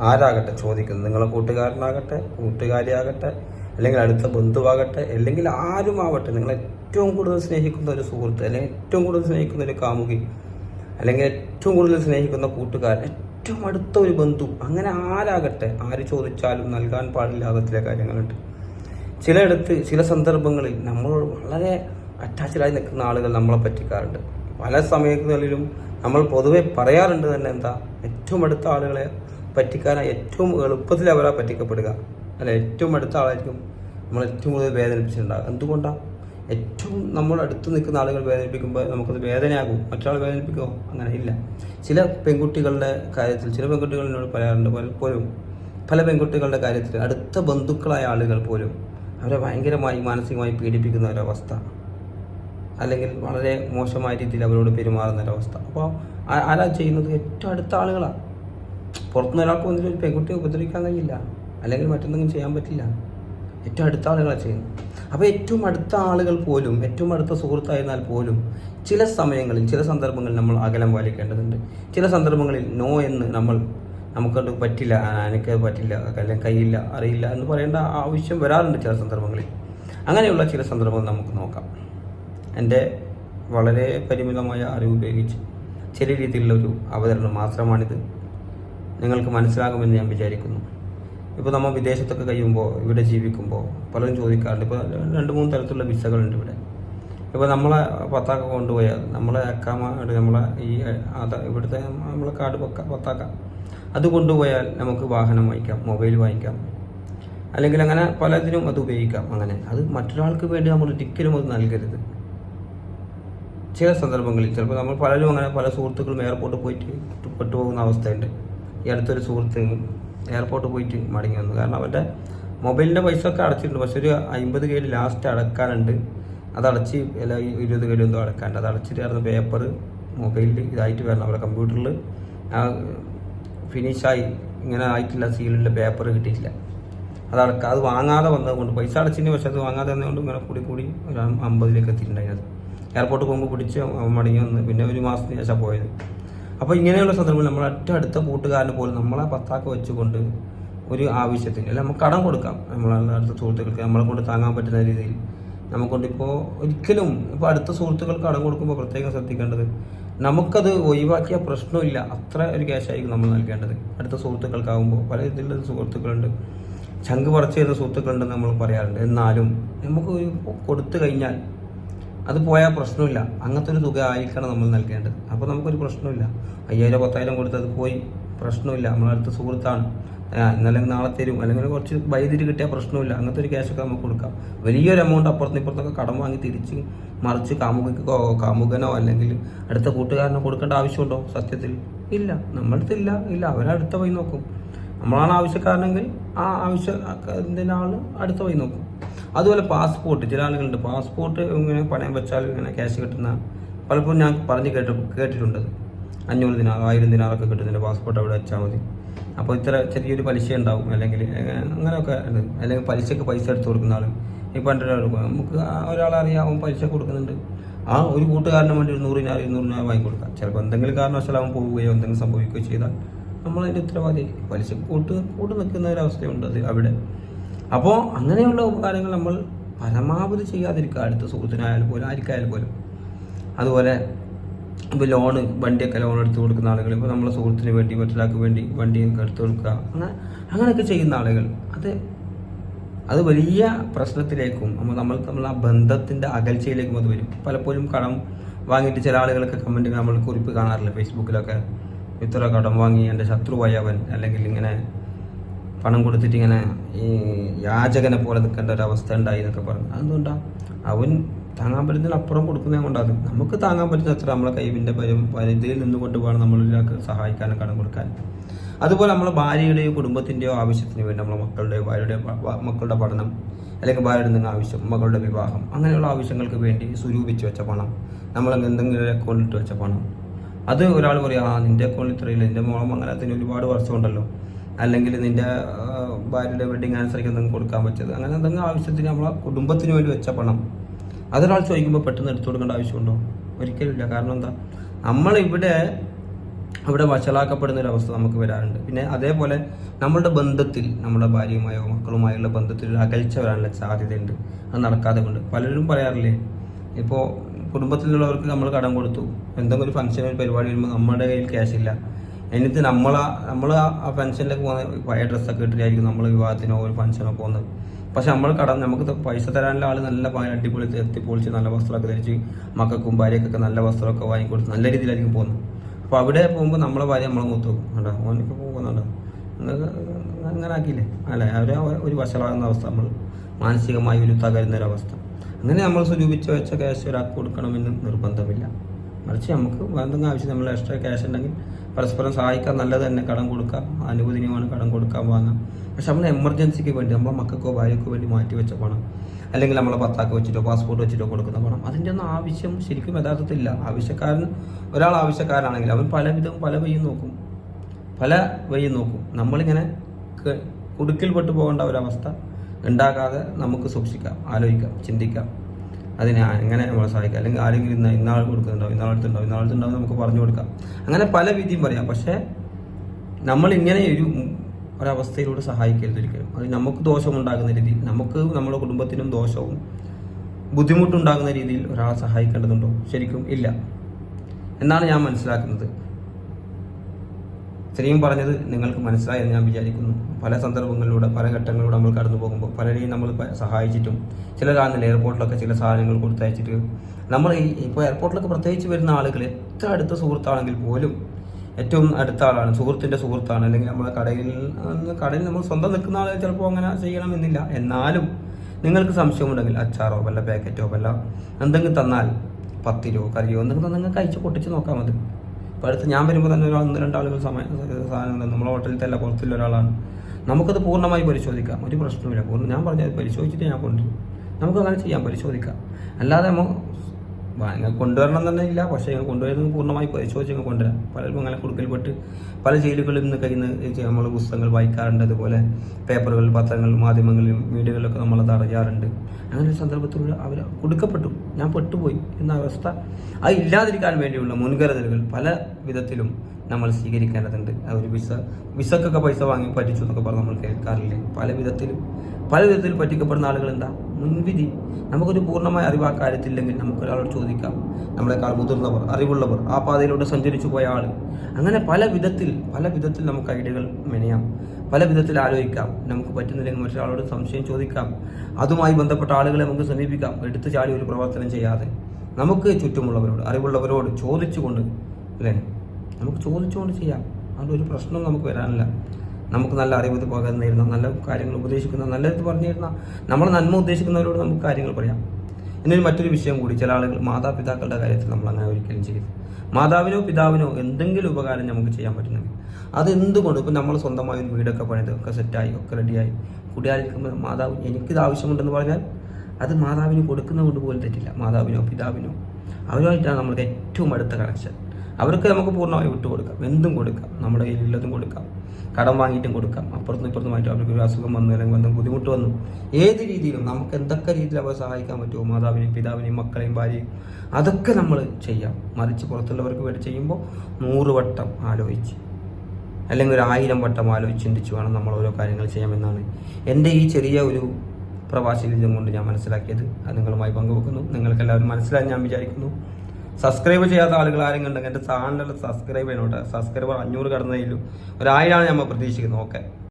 ആരാകട്ടെ ചോദിക്കുന്നത് നിങ്ങളെ കൂട്ടുകാരനാകട്ടെ കൂട്ടുകാരിയാകട്ടെ അല്ലെങ്കിൽ അടുത്ത ബന്ധുവാകട്ടെ അല്ലെങ്കിൽ ആരുമാവട്ടെ നിങ്ങൾ ഏറ്റവും കൂടുതൽ സ്നേഹിക്കുന്ന ഒരു സുഹൃത്ത് അല്ലെങ്കിൽ ഏറ്റവും കൂടുതൽ സ്നേഹിക്കുന്ന ഒരു കാമുകി അല്ലെങ്കിൽ ഏറ്റവും കൂടുതൽ സ്നേഹിക്കുന്ന കൂട്ടുകാരൻ ഏറ്റവും അടുത്ത ഒരു ബന്ധു അങ്ങനെ ആരാകട്ടെ ആര് ചോദിച്ചാലും നൽകാൻ പാടില്ലാത്ത ചില കാര്യങ്ങളുണ്ട്. ചിലയിടത്ത് ചില സന്ദർഭങ്ങളിൽ നമ്മൾ വളരെ അറ്റാച്ച്ഡായി നിൽക്കുന്ന ആളുകൾ നമ്മളെ പറ്റിക്കാറുണ്ട്. പല സമയങ്ങളിലും നമ്മൾ പൊതുവെ പറയാറുണ്ട് തന്നെ എന്താ ഏറ്റവും അടുത്ത ആളുകളെ പറ്റിക്കാനായി ഏറ്റവും എളുപ്പത്തിൽ അവരെ പറ്റിക്കപ്പെടുക. അല്ല ഏറ്റവും അടുത്ത ആളായിരിക്കും നമ്മൾ ഏറ്റവും കൂടുതൽ വേദനിപ്പിച്ചിട്ടുണ്ടാകുക എന്തുകൊണ്ടാണ് ഏറ്റവും നമ്മൾ അടുത്ത് നിൽക്കുന്ന ആളുകൾ വേദനിപ്പിക്കുമ്പോൾ നമുക്കത് വേദനയാകും. മറ്റൊരാൾ വേദനിപ്പിക്കുമോ അങ്ങനെ ഇല്ല. ചില പെൺകുട്ടികളുടെ കാര്യത്തിൽ ചില പെൺകുട്ടികൾ എന്നോട് പറയാറുണ്ട് പലപ്പോഴും പല പെൺകുട്ടികളുടെ കാര്യത്തിൽ അടുത്ത ബന്ധുക്കളായ ആളുകൾ പോലും അവരെ ഭയങ്കരമായി മാനസികമായി പീഡിപ്പിക്കുന്ന ഒരവസ്ഥ. അല്ലെങ്കിൽ വളരെ മോശമായ രീതിയിൽ അവരോട് പെരുമാറുന്ന ഒരവസ്ഥ. അപ്പോൾ ആരാ ചെയ്യുന്നത്? ഏറ്റവും അടുത്ത ആളുകളാണ് പുറത്തുനിന്ന് ഒരാൾക്ക് വന്നിട്ട് ഒരു പെൺകുട്ടിയെ ഉപദ്രവിക്കാൻ കഴിയില്ല. അല്ലെങ്കിൽ മറ്റെന്തെങ്കിലും ചെയ്യാൻ പറ്റില്ല. ഏറ്റവും അടുത്ത ആളുകളാണ് ചെയ്യുന്നത്. അപ്പോൾ ഏറ്റവും അടുത്ത ആളുകൾ പോലും ഏറ്റവും അടുത്ത സുഹൃത്തായിരുന്നാൽ പോലും ചില സമയങ്ങളിൽ ചില സന്ദർഭങ്ങളിൽ നമ്മൾ അകലം പാലിക്കേണ്ടതുണ്ട്. ചില സന്ദർഭങ്ങളിൽ നോ എന്ന് നമ്മൾ നമുക്കത് പറ്റില്ല എനിക്ക് പറ്റില്ല അല്ലെങ്കിൽ കയ്യില്ല അറിയില്ല എന്ന് പറയേണ്ട ആവശ്യം വരാറുണ്ട് ചില സന്ദർഭങ്ങളിൽ. അങ്ങനെയുള്ള ചില സന്ദർഭങ്ങൾ നമുക്ക് നോക്കാം. എന്റെ വളരെ പരിമിതമായ അറിവ് ഉപയോഗിച്ച് ചെറിയ രീതിയിലുള്ള ഒരു അവതരണം മാത്രമാണിത്. നിങ്ങൾക്ക് മനസ്സിലാകുമെന്ന് ഞാൻ വിചാരിക്കുന്നു. ഇപ്പോൾ നമ്മൾ വിദേശത്തൊക്കെ കഴിയുമ്പോൾ ഇവിടെ ജീവിക്കുമ്പോൾ പലരും ചോദിക്കാറുണ്ട്. ഇപ്പോൾ രണ്ട് മൂന്ന് തരത്തിലുള്ള വിസകളുണ്ട് ഇവിടെ. ഇപ്പോൾ നമ്മളെ പത്താക്ക കൊണ്ടുപോയാൽ നമ്മളെ അക്കാമായിട്ട് നമ്മളെ ഈ ഇവിടുത്തെ നമ്മളെ കാർഡ് പക്ക പത്താക്ക. അത് കൊണ്ടുപോയാൽ നമുക്ക് വാഹനം വാങ്ങിക്കാം മൊബൈൽ വാങ്ങിക്കാം. അല്ലെങ്കിൽ അങ്ങനെ പലതിനും അത് ഉപയോഗിക്കാം അങ്ങനെ. അത് മറ്റൊരാൾക്ക് വേണ്ടി നമ്മൾ ഒരിക്കലും അത് നൽകരുത്. ചില സന്ദർഭങ്ങളിൽ ചിലപ്പോൾ നമ്മൾ പലരും അങ്ങനെ പല സുഹൃത്തുക്കളും എയർപോർട്ടിൽ പോയിട്ട് പെട്ടുപോകുന്ന അവസ്ഥയുണ്ട്. ഈ അടുത്തൊരു സുഹൃത്ത് എയർപോർട്ട് പോയിട്ട് മടങ്ങി വന്നു. കാരണം അവന്റെ മൊബൈലിന്റെ പൈസ ഒക്കെ അടച്ചിട്ടുണ്ട്. പക്ഷെ ഒരു അമ്പത് കയ്യിൽ ലാസ്റ്റ് അടക്കാനുണ്ട്. അത് അടച്ച് അല്ല ഇരുപത് കയ്യിൽ എന്തോ അടക്കാനുണ്ട് അത് അടച്ചിട്ടായിരുന്നു പേപ്പർ മൊബൈലിൽ ഇതായിട്ട് വരണം. അവരുടെ കമ്പ്യൂട്ടറിൽ ആ ഫിനിഷായി ഇങ്ങനെ ആയിട്ടില്ല. സീലിന്റെ പേപ്പർ കിട്ടിയിട്ടില്ല. അത് അത് വാങ്ങാതെ വന്നതുകൊണ്ട് പൈസ അടച്ചിന് പക്ഷെ അത് വാങ്ങാതെ വന്നതുകൊണ്ട് ഇങ്ങനെ കൂടി കൂടി ഒരു അമ്പതിലേക്ക് എത്തിയിട്ടുണ്ടായിരുന്നത് എയർപോർട്ട് പോകുമ്പോൾ പിടിച്ച് മടങ്ങി വന്ന്. പിന്നെ ഒരു മാസത്തിന് ശേഷം പോയത്. അപ്പോൾ ഇങ്ങനെയുള്ള സന്ദർഭങ്ങളിൽ നമ്മൾ ഏറ്റവും അടുത്ത കൂട്ടുകാരന് പോലും നമ്മളെ പത്താക്ക വെച്ചുകൊണ്ട് ഒരു ആവശ്യത്തിന് അല്ല നമുക്ക് കടം കൊടുക്കാം നമ്മളെ അടുത്ത സുഹൃത്തുക്കൾക്ക് നമ്മളെ കൊണ്ട് താങ്ങാൻ പറ്റുന്ന രീതിയിൽ. നമുക്കൊണ്ടിപ്പോൾ ഒരിക്കലും ഇപ്പോൾ അടുത്ത സുഹൃത്തുക്കൾക്ക് കടം കൊടുക്കുമ്പോൾ പ്രത്യേകം ശ്രദ്ധിക്കേണ്ടത് നമുക്കത് ഒഴിവാക്കിയ പ്രശ്നമില്ല. അത്ര ഒരു ക്യാഷായിരിക്കും നമ്മൾ നൽകേണ്ടത്. അടുത്ത സുഹൃത്തുക്കൾക്കാവുമ്പോൾ പല ഇതിലുള്ള സുഹൃത്തുക്കളുണ്ട്. ചങ്ക് പറിച്ചു തരുന്ന സുഹൃത്തുക്കളുണ്ടെന്ന് നമ്മൾ പറയാറുണ്ട്. എന്നാലും നമുക്ക് കൊടുത്തു കഴിഞ്ഞാൽ അത് പോയാൽ പ്രശ്നമില്ല. അങ്ങനത്തെ ഒരു തുക ആയിരിക്കണം നമ്മൾ നൽകേണ്ടത്. അപ്പോൾ നമുക്കൊരു പ്രശ്നമില്ല. അയ്യായിരം പത്തായിരം കൊടുത്തത് പോയി. പ്രശ്നമില്ല. നമ്മളടുത്ത സുഹൃത്താണ്. ആ, ഇന്നലെ നാളെ തരും. അല്ലെങ്കിൽ കുറച്ച് വൈദ്യുതി കിട്ടിയാൽ പ്രശ്നമില്ല. അങ്ങനത്തെ ഒരു ക്യാഷൊക്കെ നമുക്ക് കൊടുക്കാം. വലിയൊരു എമൗണ്ട് അപ്പുറത്തും ഇപ്പുറത്തൊക്കെ കടം വാങ്ങി തിരിച്ച് മറിച്ച് കാമുകോ കാമുകനോ അല്ലെങ്കിൽ അടുത്ത കൂട്ടുകാരനോ കൊടുക്കേണ്ട ആവശ്യമുണ്ടോ? സത്യത്തിൽ ഇല്ല. നമ്മളടുത്ത് ഇല്ല. ഇല്ല. അവരടുത്ത പോയി നോക്കും. നമ്മളാണ് ആവശ്യക്കാരനെങ്കിൽ ആ ആവശ്യ ആൾ അടുത്ത പോയി നോക്കും? അതുപോലെ പാസ്പോർട്ട് ചില ആളുകളുണ്ട് പാസ്പോർട്ട് ഇങ്ങനെ പണയം വെച്ചാൽ ഇങ്ങനെ ക്യാഷ് കിട്ടുന്ന പലപ്പോഴും ഞാൻ പറഞ്ഞ് കേട്ട് കേട്ടിട്ടുണ്ട്. അഞ്ഞൂറ് ദിനാർ ആയിരം ദിനാറൊക്കെ കിട്ടുന്നുണ്ട് പാസ്പോർട്ട് അവിടെ വെച്ചാൽ മതി. അപ്പോൾ ഇത്ര ചെറിയൊരു പലിശ ഉണ്ടാവും. അല്ലെങ്കിൽ അങ്ങനെയൊക്കെ ഉണ്ട്. അല്ലെങ്കിൽ പലിശക്ക് പൈസ എടുത്ത് കൊടുക്കുന്ന ആൾ ഈ എന്റെ ഒരാൾ നമുക്ക് ഒരാളറിയാം അവൻ പലിശ കൊടുക്കുന്നുണ്ട്. ആ ഒരു കൂട്ടുകാരന് വേണ്ടി ഒരു രൂപ വാങ്ങി കൊടുക്കാം. ചിലപ്പോൾ എന്തെങ്കിലും കാരണവശാൽ അവൻ പോവുകയോ എന്തെങ്കിലും സംഭവിക്കുകയോ ചെയ്താൽ നമ്മളതിന്റെ ഉത്തരവാദി. പലിശ കൂട്ട് കൂട്ട് നിൽക്കുന്ന ഒരു അവസ്ഥയുണ്ട് അത് അവിടെ. അപ്പോൾ അങ്ങനെയുള്ള ഉപകാരങ്ങൾ നമ്മൾ പരമാവധി ചെയ്യാതിരിക്കുക. അടുത്ത സുഹൃത്തിനായാലും പോലും ആർക്കായാലും പോലും. അതുപോലെ ഇപ്പോൾ ലോണ് വണ്ടിയൊക്കെ ലോൺ എടുത്ത് കൊടുക്കുന്ന ആളുകൾ ഇപ്പോൾ നമ്മളെ സുഹൃത്തിന് വേണ്ടി മറ്റൊരാൾക്ക് വേണ്ടി വണ്ടിയൊക്കെ എടുത്ത് കൊടുക്കുക. അങ്ങനെ അങ്ങനെയൊക്കെ ചെയ്യുന്ന ആളുകൾ അത് അത് വലിയ പ്രശ്നത്തിലേക്കും നമ്മൾ നമ്മൾ നമ്മൾ ആ ബന്ധത്തിന്റെ അകൽച്ചയിലേക്കും അത് വരും. പലപ്പോഴും കടം വാങ്ങിയിട്ട് ചില ആളുകളൊക്കെ കമന്റ് നമ്മൾ കുറിപ്പ് കാണാറില്ല? ഫേസ്ബുക്കിലൊക്കെ ഇത്ര കടം വാങ്ങി എന്റെ ശത്രുവായി അവൻ അല്ലെങ്കിൽ ഇങ്ങനെ പണം കൊടുത്തിട്ട് ഇങ്ങനെ ഈ യാചകനെ പോലെ നിൽക്കേണ്ട ഒരു അവസ്ഥ ഉണ്ടായി എന്നൊക്കെ പറഞ്ഞു. അതെന്തുകൊണ്ടാണ് അവൻ താങ്ങാൻ പറ്റുന്നതിന് അപ്പുറം കൊടുക്കുന്നത് കൊണ്ടാണ് നമുക്ക് താങ്ങാൻ പറ്റുന്ന അത്ര നമ്മളെ കൈവിന്റെ പരിധിയിൽ നിന്നുകൊണ്ട് വേണം നമ്മളൊരാൾക്ക് സഹായിക്കാനും കടം കൊടുക്കാൻ. അതുപോലെ നമ്മളെ ഭാര്യയുടെയോ കുടുംബത്തിന്റെയോ ആവശ്യത്തിന് വേണ്ടി നമ്മളെ മക്കളുടെയോ ഭാര്യയുടെ മക്കളുടെ പഠനം അല്ലെങ്കിൽ ഭാര്യയുടെ എന്തെങ്കിലും ആവശ്യം മകളുടെ വിവാഹം അങ്ങനെയുള്ള ആവശ്യങ്ങൾക്ക് വേണ്ടി സ്വരൂപിച്ച് വെച്ച പണം നമ്മൾ എന്തെങ്കിലും അക്കൗണ്ടിട്ട് വെച്ച പണം. അത് ഒരാൾ പറയാം ആ നിന്റെ അക്കൗണ്ടിൽ ഇത്രയില്ല എന്റെ മോളം അങ്ങനെ തന്നെ ഒരുപാട് വർഷമുണ്ടല്ലോ. അല്ലെങ്കിൽ നിന്റെ ഭാര്യയുടെ വെഡിങ് ആൻസറിക്ക് എന്തെങ്കിലും കൊടുക്കാൻ പറ്റത് അങ്ങനെ എന്തെങ്കിലും ആവശ്യത്തിന് നമ്മളെ കുടുംബത്തിന് വേണ്ടി വെച്ച പണം. അതൊരാൾ ചോദിക്കുമ്പോൾ പെട്ടെന്ന് എടുത്തു കൊടുക്കേണ്ട ആവശ്യമുണ്ടോ? ഒരിക്കലില്ല. കാരണം എന്താ? നമ്മളിവിടെ അവിടെ വഷളാക്കപ്പെടുന്ന ഒരു അവസ്ഥ നമുക്ക് വരാറുണ്ട്. പിന്നെ അതേപോലെ നമ്മുടെ ബന്ധത്തിൽ നമ്മുടെ ഭാര്യയുമായോ മക്കളുമായുള്ള ബന്ധത്തിൽ അകൽച്ച വരാനുള്ള സാധ്യതയുണ്ട്. അത് നടക്കാതെ കൊണ്ട്. പലരും പറയാറില്ലേ? ഇപ്പോൾ കുടുംബത്തിലുള്ളവർക്ക് നമ്മൾ കടം കൊടുത്തു. എന്തെങ്കിലും ഒരു ഫംഗ്ഷൻ പരിപാടി വരുമ്പോൾ നമ്മുടെ കയ്യിൽ ക്യാഷ് ഇല്ല. എന്നിട്ട് നമ്മൾ നമ്മൾ ആ ഫംഗ്ഷനിലേക്ക് പോകുന്ന പഴയ ഡ്രസ്സൊക്കെ ഇട്ടിട്ടായിരിക്കും നമ്മൾ വിവാഹത്തിനോ ഒരു ഫംഗ്ഷനോ പോകുന്നത്. പക്ഷെ നമ്മൾ കടം നമുക്ക് പൈസ തരാനുള്ള ആൾ നല്ല അടിപൊളി എത്തിപ്പൊളിച്ച് നല്ല വസ്ത്രമൊക്കെ ധരിച്ച് മക്കൾക്കും ഭാര്യക്കൊക്കെ നല്ല വസ്ത്രമൊക്കെ വാങ്ങിക്കൊടുത്ത് നല്ല രീതിയിലായിരിക്കും പോകുന്നത്. അപ്പോൾ അവിടെ പോകുമ്പോൾ നമ്മളെ ഭാര്യ നമ്മളെ മൂത്ത് നോക്കും. കണ്ടോ? ഓനിപ്പോൾ പോകുന്നുണ്ടോ? അങ്ങനെ ആക്കിയില്ലേ? അല്ലേ? അവരെ ഒരു വശമാകുന്ന അവസ്ഥ നമ്മൾ മാനസികമായി ഒരു തകരുന്ന അങ്ങനെ നമ്മൾ സ്വരൂപിച്ച് വെച്ച ക്യാഷ് ഒരാൾക്ക് കൊടുക്കണമെന്ന് നിർബന്ധമില്ല. മറിച്ച് നമുക്ക് എന്തെങ്കിലും ആവശ്യം നമ്മൾ എക്സ്ട്രാ ക്യാഷ് ഉണ്ടെങ്കിൽ പരസ്പരം സഹായിക്കാൻ നല്ലത് തന്നെ. കടം കൊടുക്കാം അനുവദനീയമാണ് കടം കൊടുക്കാൻ വാങ്ങാം പക്ഷെ നമ്മൾ എമർജൻസിക്ക് വേണ്ടി നമ്മളെ മക്കൾക്കോ ഭാര്യക്കോ വേണ്ടി മാറ്റി വെച്ച പണം അല്ലെങ്കിൽ നമ്മളെ പത്താക്ക് വെച്ചിട്ടോ പാസ്പോർട്ട് വെച്ചിട്ടോ കൊടുക്കുന്ന പണം അതിന്റെ ഒന്നും ആവശ്യം ശരിക്കും യഥാർത്ഥത്തിൽ ഇല്ല. ആവശ്യക്കാരൻ ഒരാൾ ആവശ്യക്കാരനാണെങ്കിൽ അവൻ പലവിധം പല വഴിയും നോക്കും. പല വഴിയും നോക്കും. നമ്മളിങ്ങനെ കുടുക്കിൽപ്പെട്ടു പോകേണ്ട ഒരവസ്ഥ ഉണ്ടാകാതെ നമുക്ക് സൂക്ഷിക്കാം ആലോചിക്കാം ചിന്തിക്കാം. അതിനെ എങ്ങനെ നമ്മളെ സഹായിക്കുക. അല്ലെങ്കിൽ ആരെങ്കിലും ഇന്ന ഇന്നാൾ കൊടുക്കുന്നുണ്ടാവും ഇന്നാൾ അടുത്തുണ്ടാവും നമുക്ക് പറഞ്ഞു കൊടുക്കാം. അങ്ങനെ പല വിധിയും പറയാം. പക്ഷേ നമ്മൾ ഇങ്ങനെ ഒരു ഒരവസ്ഥയിലൂടെ സഹായിക്കരുത് ഒരിക്കലും. അത് നമുക്ക് ദോഷമുണ്ടാകുന്ന രീതിയിൽ നമുക്ക് നമ്മുടെ കുടുംബത്തിനും ദോഷവും ബുദ്ധിമുട്ടുണ്ടാകുന്ന രീതിയിൽ ഒരാളെ സഹായിക്കേണ്ടതുണ്ടോ? ശരിക്കും ഇല്ല. എന്നാണ് ഞാൻ മനസ്സിലാക്കുന്നത്. ഇത്രയും പറഞ്ഞത് നിങ്ങൾക്ക് മനസ്സിലായി എന്ന് ഞാൻ വിചാരിക്കുന്നു. പല സന്ദർഭങ്ങളിലൂടെ പല ഘട്ടങ്ങളിലൂടെ നമ്മൾ കടന്നു പോകുമ്പോൾ പലരെയും നമ്മൾ സഹായിച്ചിട്ടും ചിലരാണെങ്കിൽ എയർപോർട്ടിലൊക്കെ ചില സാധനങ്ങൾ കൊടുത്തയച്ചിട്ട് നമ്മൾ ഈ ഇപ്പോൾ എയർപോർട്ടിലൊക്കെ പ്രത്യേകിച്ച് വരുന്ന ആളുകൾ എത്ര അടുത്ത സുഹൃത്താണെങ്കിൽ പോലും ഏറ്റവും അടുത്ത ആളാണ് സുഹൃത്തിന്റെ സുഹൃത്താണ്. അല്ലെങ്കിൽ നമ്മളെ കടയിൽ കടയിൽ നമ്മൾ സ്വന്തം നിൽക്കുന്ന ആളുകൾ ചിലപ്പോൾ അങ്ങനെ ചെയ്യണമെന്നില്ല. എന്നാലും നിങ്ങൾക്ക് സംശയമുണ്ടെങ്കിൽ അച്ചാറോ വല്ല പാക്കറ്റോ വല്ല എന്തെങ്കിലും തന്നാൽ പത്തിരോ കറിയോ എന്തെങ്കിലും തന്നാൽ നിങ്ങൾക്ക് അയച്ച് പൊട്ടിച്ച് നോക്കാം മതി. ഇപ്പോൾ അടുത്ത് ഞാൻ വരുമ്പോൾ തന്നെ ഒരാൾ ഒന്ന് രണ്ടാളുകൾ സമയം സാധനങ്ങൾ തന്നു. നമ്മളെ ഹോട്ടലിലത്തെ അല്ല പുറത്തുള്ള ഒരാളാണ്. നമുക്കത് പൂർണമായി പരിശോധിക്കാം. ഒരു പ്രശ്നമില്ല പൂർണ ഞാൻ പറഞ്ഞത് പരിശോധിച്ചിട്ട് ഞാൻ കൊണ്ടുവരും. നമുക്ക് അങ്ങനെ ചെയ്യാം. പരിശോധിക്കാം. അല്ലാതെ നമ്മൾ നിങ്ങൾ കൊണ്ടുവരണം ഇല്ല പക്ഷേ നിങ്ങൾ കൊണ്ടുവരുന്നത് പൂർണമായി പരിശോധിച്ച് നിങ്ങൾ കൊണ്ടുവരാം. പലർക്കും അങ്ങനെ കൊടുക്കൽപ്പെട്ട് പല ജയിലുകളിൽ നിന്ന് കയ്യിൽ നിന്ന് നമ്മൾ പുസ്തകങ്ങൾ വായിക്കാറുണ്ട്. അതുപോലെ പേപ്പറുകൾ പത്രങ്ങൾ മാധ്യമങ്ങളിലും മീഡിയകളിലൊക്കെ നമ്മൾ അറിയാറുണ്ട്. അങ്ങനെ ഒരു സന്ദർഭത്തിലൂടെ അവർ കൊടുക്കപ്പെട്ടു. ഞാൻ പെട്ടുപോയി. എന്ന അവസ്ഥ. അത് ഇല്ലാതിരിക്കാൻ വേണ്ടിയുള്ള മുൻകരുതലുകൾ പല വിധത്തിലും നമ്മൾ സ്വീകരിക്കേണ്ടതുണ്ട്. ഒരു വിസ വിസക്കൊക്കെ പൈസ വാങ്ങി പറ്റിച്ചു എന്നൊക്കെ പറഞ്ഞ് നമ്മൾ കേൾക്കാറില്ലേ? പല വിധത്തിലും പല വിധത്തിൽ പറ്റിക്കപ്പെടുന്ന ആളുകൾ എന്താ? മുൻവിധി. നമുക്കൊരു പൂർണമായ അറിവ് ആ കാര്യത്തില്ലെങ്കിൽ നമുക്കൊരാളോട് ചോദിക്കാം. നമ്മളെക്കാൾ മുതിർന്നവർ അറിവുള്ളവർ ആ പാതയിലൂടെ സഞ്ചരിച്ചു പോയ ആൾ അങ്ങനെ പല വിധത്തിൽ പല വിധത്തിൽ നമുക്ക് ഐഡിയകൾ മെനയാം. പല വിധത്തിൽ ആലോചിക്കാം. നമുക്ക് പറ്റുന്നില്ലെങ്കിൽ മറ്റൊരാളോട് സംശയം ചോദിക്കാം. അതുമായി ബന്ധപ്പെട്ട ആളുകളെ നമുക്ക് സമീപിക്കാം. എടുത്തു ചാടി ഒരു പ്രവർത്തനം ചെയ്യാതെ. നമുക്ക് ചുറ്റുമുള്ളവരോട് അറിവുള്ളവരോട് ചോദിച്ചുകൊണ്ട് അല്ലേ? നമുക്ക് ചോദിച്ചുകൊണ്ട് ചെയ്യാം. അതുകൊണ്ട് ഒരു പ്രശ്നവും നമുക്ക് വരാനില്ല. നമുക്ക് നല്ല അറിവ് പകർന്നിരുന്ന നല്ല കാര്യങ്ങൾ ഉപദേശിക്കുന്ന നല്ലത് പറഞ്ഞു പറഞ്ഞിരുന്ന നമ്മൾ നന്മ ഉദ്ദേശിക്കുന്നവരോട് നമുക്ക് കാര്യങ്ങൾ പറയാം. എന്നൊരു മറ്റൊരു വിഷയം കൂടി ചില ആളുകൾ മാതാപിതാക്കളുടെ കാര്യത്തിൽ നമ്മൾ അങ്ങനെ ഒരിക്കലും ചെയ്തു മാതാവിനോ പിതാവിനോ എന്തെങ്കിലും ഉപകാരം നമുക്ക് ചെയ്യാൻ പറ്റുന്നെങ്കിൽ അത് എന്തുകൊണ്ട് ഇപ്പം നമ്മൾ സ്വന്തമായി ഒരു വീടൊക്കെ പണിത് ഒക്കെ സെറ്റായി ഒക്കെ റെഡിയായി കുടിയായിരിക്കുമ്പോൾ മാതാവ് എനിക്കിത് ആവശ്യമുണ്ടെന്ന് പറഞ്ഞാൽ അത് മാതാവിന് കൊടുക്കുന്നതുകൊണ്ട് പോലും തെറ്റില്ല. മാതാവിനോ പിതാവിനോ അവരുമായിട്ടാണ് നമ്മൾക്ക് ഏറ്റവും അടുത്ത കണക്ഷൻ അവർക്ക് നമുക്ക് പൂർണമായി വിട്ടുകൊടുക്കാം. എന്തും കൊടുക്കാം. നമ്മുടെ കയ്യിലുള്ളതും കൊടുക്കാം. കടം വാങ്ങിയിട്ടും കൊടുക്കാം. അപ്പുറത്തും ഇപ്പുറത്തുമായിട്ട് അവർക്ക് ഒരു അസുഖം വന്നു അല്ലെങ്കിൽ എന്തെങ്കിലും ബുദ്ധിമുട്ട് വന്നു. ഏത് രീതിയിലും നമുക്ക് എന്തൊക്കെ രീതിയിൽ അവരെ സഹായിക്കാൻ പറ്റുമോ? മാതാവിനെയും പിതാവിനെയും മക്കളെയും ഭാര്യയും അതൊക്കെ നമ്മൾ ചെയ്യാം. മറിച്ച് പുറത്തുള്ളവർക്ക് വേണ്ടി ചെയ്യുമ്പോൾ നൂറ് വട്ടം ആലോചിച്ച് അല്ലെങ്കിൽ ഒരു ആയിരം വട്ടം ആലോചിച്ച് ചിന്തിച്ച് വേണം നമ്മൾ ഓരോ കാര്യങ്ങൾ ചെയ്യാമെന്നാണ് എന്റെ ഈ ചെറിയ ഒരു പ്രവാസി ജീവിതം കൊണ്ട് ഞാൻ മനസ്സിലാക്കിയത്. അത് നിങ്ങളുമായി പങ്കുവെക്കുന്നു. നിങ്ങൾക്കെല്ലാവരും മനസ്സിലായി ഞാൻ വിചാരിക്കുന്നു. സബ്സ്ക്രൈബ് ചെയ്യാത്ത ആളുകൾ ആരെങ്കിലും ഉണ്ടെങ്കിൽ എന്റെ ചാനൽ സബ്സ്ക്രൈബ് ചെയ്യണോട്ടെ സബ്സ്ക്രൈബർ അഞ്ഞൂറ് കടന്നതിലും ഒരായിരമാണ് നമ്മൾ പ്രതീക്ഷിക്കുന്നത്. ഓക്കെ